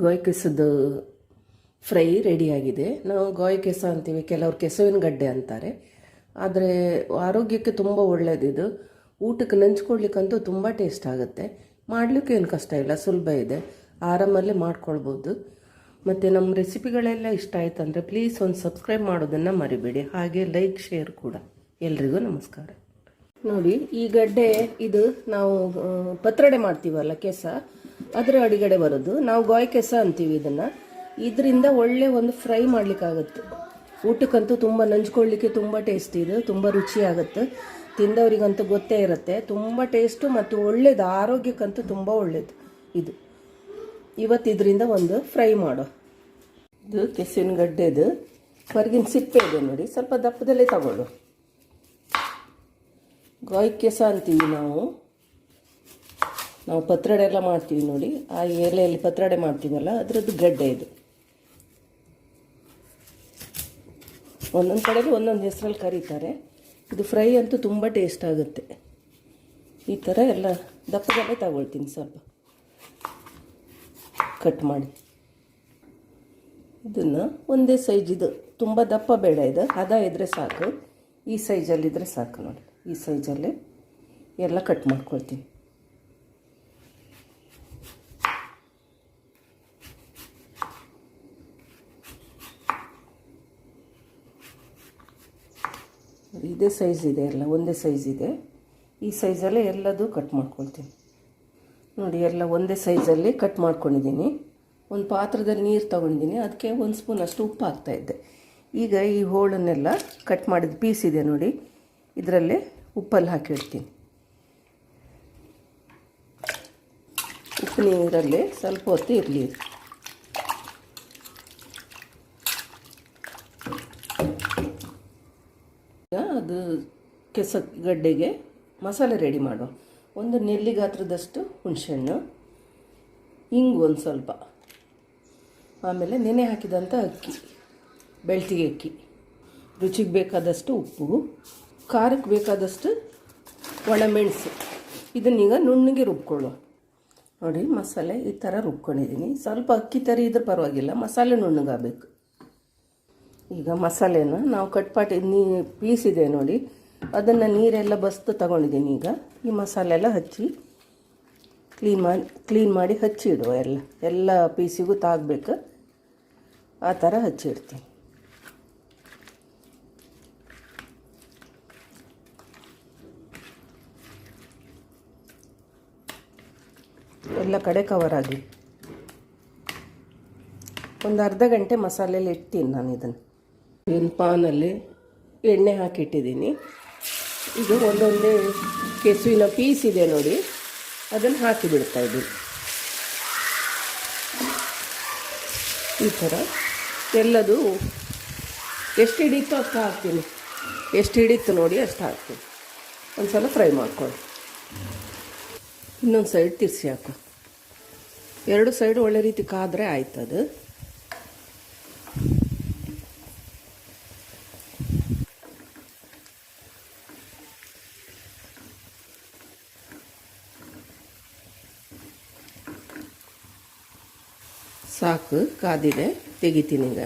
ಗೋಯ್ ಕೆಸದ fry ರೆಡಿಯಾಗಿದೆ ನಾವು ಗೋಯ್ ಕೆಸ ಅಂತೀವಿ, ಕೆಲವರು ಕೆಸುವಿನ ಗಡ್ಡೆ ಅಂತಾರೆ. ಆದರೆ ಆರೋಗ್ಯಕ್ಕೆ ತುಂಬ ಒಳ್ಳೆಯದಿದು ಊಟಕ್ಕೆ ನೆಂಚ್ಕೊಡ್ಲಿಕ್ಕಂತೂ ತುಂಬ ಟೇಸ್ಟ್ ಆಗುತ್ತೆ. ಮಾಡಲಿಕ್ಕೆ ಏನು ಕಷ್ಟ ಇಲ್ಲ, ಸುಲಭ ಇದೆ. ಆರಾಮಲ್ಲೇ ಮಾಡ್ಕೊಳ್ಬೋದು. ಮತ್ತು ನಮ್ಮ ರೆಸಿಪಿಗಳೆಲ್ಲ ಇಷ್ಟ ಆಯ್ತು ಅಂದರೆ ಪ್ಲೀಸ್ ಒಂದು ಸಬ್ಸ್ಕ್ರೈಬ್ ಮಾಡೋದನ್ನು ಮರಿಬೇಡಿ. ಹಾಗೆ ಲೈಕ್ ಶೇರ್ ಕೂಡ. ಎಲ್ರಿಗೂ ನಮಸ್ಕಾರ. ನೋಡಿ, ಈ ಗಡ್ಡೆ ಇದು ನಾವು ಪತ್ರೊಡೆ ಮಾಡ್ತೀವಲ್ಲ ಕೆಸ ಅದರ ಅಡಿಗಡೆ ಬರೋದು. ನಾವು ಗೋಯ್ ಕೆಸ ಅಂತೀವಿ ಇದನ್ನು. ಇದರಿಂದ ಒಳ್ಳೆ ಒಂದು ಫ್ರೈ ಮಾಡಲಿಕ್ಕಾಗುತ್ತೆ. ಊಟಕ್ಕಂತೂ ತುಂಬ ನಂಚ್ಕೊಳ್ಳಿಕ್ಕೆ ತುಂಬ ಟೇಸ್ಟ್ ಇದು, ತುಂಬ ರುಚಿಯಾಗುತ್ತೆ. ತಿಂದವರಿಗಂತೂ ಗೊತ್ತೇ ಇರುತ್ತೆ. ತುಂಬ ಟೇಸ್ಟು ಮತ್ತು ಒಳ್ಳೇದು, ಆರೋಗ್ಯಕ್ಕಂತೂ ತುಂಬ ಒಳ್ಳೇದು ಇದು. ಇವತ್ತು ಇದರಿಂದ ಒಂದು ಫ್ರೈ ಮಾಡೋ. ಇದು ಕೆಸಿನ ಗಡ್ಡೆದು ಹೊರಗಿನ ಸಿಪ್ಪೆ ಇದೆ ನೋಡಿ. ಸ್ವಲ್ಪ ದಪ್ಪದಲ್ಲೇ ತಗೊಳ್ಳು. ಗೋಯ್ ಕೆಸ ಅಂತೀವಿ ನಾವು. ನಾವು ಪತ್ರಡೆ ಎಲ್ಲ ಮಾಡ್ತೀವಿ ನೋಡಿ. ಆ ಎಲೆಯಲ್ಲಿ ಪತ್ರಡೆ ಮಾಡ್ತೀವಲ್ಲ, ಅದರದ್ದು ಗಡ್ಡೆ ಇದು. ಒಂದೊಂದು ಕಡೆಗೆ ಒಂದೊಂದು ಹೆಸರಲ್ಲಿ ಕರೀತಾರೆ. ಇದು ಫ್ರೈ ಅಂತೂ ತುಂಬ ಟೇಸ್ಟ್ ಆಗುತ್ತೆ. ಈ ಥರ ಎಲ್ಲ ದಪ್ಪದಲ್ಲೇ ತಗೊಳ್ತೀನಿ ಸ್ವಲ್ಪ. ಕಟ್ ಮಾಡಿ. ಇದನ್ನು ಒಂದೇ ಸೈಜ್ ಇದು. ತುಂಬ ದಪ್ಪ ಬೇಡ ಇದು. ಹದ ಇದ್ದರೆ ಸಾಕು. ಈ ಸೈಜಲ್ಲಿದ್ದರೆ ಸಾಕು ನೋಡಿ. ಈ ಸೈಜಲ್ಲೇ ಎಲ್ಲ ಕಟ್ ಮಾಡ್ಕೊಳ್ತೀನಿ. ಇದೇ ಸೈಜ್ ಇದೆ ಎಲ್ಲ, ಒಂದೇ ಸೈಜ್ ಇದೆ. ಈ ಸೈಜಲ್ಲೇ ಎಲ್ಲದೂ ಕಟ್ ಮಾಡ್ಕೊಳ್ತೀನಿ. ನೋಡಿ, ಎಲ್ಲ ಒಂದೇ ಸೈಜಲ್ಲಿ ಕಟ್ ಮಾಡ್ಕೊಂಡಿದ್ದೀನಿ. ಒಂದು ಪಾತ್ರದಲ್ಲಿ ನೀರು ತೊಗೊಂಡಿದ್ದೀನಿ. ಅದಕ್ಕೆ ಒಂದು ಸ್ಪೂನ್ ಅಷ್ಟು ಉಪ್ಪು ಹಾಕ್ತಾಯಿದ್ದೆ ಈಗ ಈ ಹೋಳನ್ನೆಲ್ಲ ಕಟ್ ಮಾಡಿದ ಪೀಸ್ ಇದೆ ನೋಡಿ, ಇದರಲ್ಲೇ ಉಪ್ಪಲ್ಲಿ ಹಾಕಿಡ್ತೀನಿ. ಉಪ್ಪು ನೀರಲ್ಲಿ ಸ್ವಲ್ಪ ಹೊತ್ತು ಇರಲಿ ಈಗ ಅದು ಗಡ್ಡೆಗೆ ಮಸಾಲೆ ರೆಡಿ ಮಾಡುವ ಒಂದು ನೆಲ್ಲಿ ಗಾತ್ರದಷ್ಟು ಹುಣಸೆಹಣ್ಣು. ಹಿಂಗು ಒಂದು ಸ್ವಲ್ಪ. ಆಮೇಲೆ ನೆನೆ ಹಾಕಿದಂಥ ಅಕ್ಕಿ, ಬೆಳ್ತಿಗೆ ಅಕ್ಕಿ. ರುಚಿಗೆ ಬೇಕಾದಷ್ಟು ಉಪ್ಪು ಖಾರಕ್ಕೆ ಬೇಕಾದಷ್ಟು ಒಣಮೆಣಸು. ಇದನ್ನೀಗ ನುಣ್ಣಗೆ ರುಬ್ಕೊಳ್ಳುವ ನೋಡಿ, ಮಸಾಲೆ ಈ ಥರ ರುಬ್ಕೊಂಡಿದ್ದೀನಿ ಸ್ವಲ್ಪ ಅಕ್ಕಿ ತರಿ ಇದ್ರೆ ಪರವಾಗಿಲ್ಲ, ಮಸಾಲೆ ನುಣ್ಣಗಾಗಬೇಕು. ಈಗ ಮಸಾಲೆನ ನಾವು ಕಟ್ಪಾಟಿ ನೀ ಪೀಸ್ ಇದೆ ನೋಡಿ. ಅದನ್ನು ನೀರೆಲ್ಲ ಬಸ್ತು ತಗೊಂಡಿದ್ದೀನಿ ಈಗ. ಈ ಮಸಾಲೆ ಎಲ್ಲ ಹಚ್ಚಿ ಕ್ಲೀನ್ ಮಾಡಿ ಕ್ಲೀನ್ ಮಾಡಿ ಹಚ್ಚಿ ಇಡುವ ಎಲ್ಲ. ಎಲ್ಲ ಪೀಸಿಗೂ ತಾಗಬೇಕು. ಆ ಥರ ಹಚ್ಚಿಡ್ತೀನಿ. ಎಲ್ಲ ಕಡೆ ಕವರ್ ಆಗಿ. ಒಂದು ಅರ್ಧ ಗಂಟೆ ಮಸಾಲೆಯಲ್ಲಿ ಇಡ್ತೀನಿ ನಾನು ಇದನ್ನು. ಒಂದು ಪಾನಲ್ಲಿ ಎಣ್ಣೆ ಹಾಕಿಟ್ಟಿದ್ದೀನಿ. ಇದು ಒಂದೊಂದೇ ಕೆಸುವಿನ ಪೀಸ್ ಇದೆ ನೋಡಿ. ಅದನ್ನು ಹಾಕಿ ಬಿಡ್ತಾ ಇದ್ದೀನಿ. ಈ ಥರ ಎಲ್ಲದು ಎಷ್ಟು ಹಿಡಿತೋ ಅಷ್ಟು ಹಾಕ್ತೀನಿ. ಎಷ್ಟು ಹಿಡಿತು ನೋಡಿ ಅಷ್ಟು ಹಾಕ್ತೀನಿ. ಒಂದು ಸಲ ಫ್ರೈ ಮಾಡ್ಕೊಳ್ಳಿ. ಇನ್ನೊಂದು ಸೈಡ್ ತಿರ್ಸಿ ಹಾಕು. ಎರಡು ಸೈಡ್ ಒಳ್ಳೆ ರೀತಿ ಕಾದರೆ ಆಯ್ತದು. ಸಾಕು ಕಾದಿದೆ ತೆಗಿತೀನಿ ಈಗ.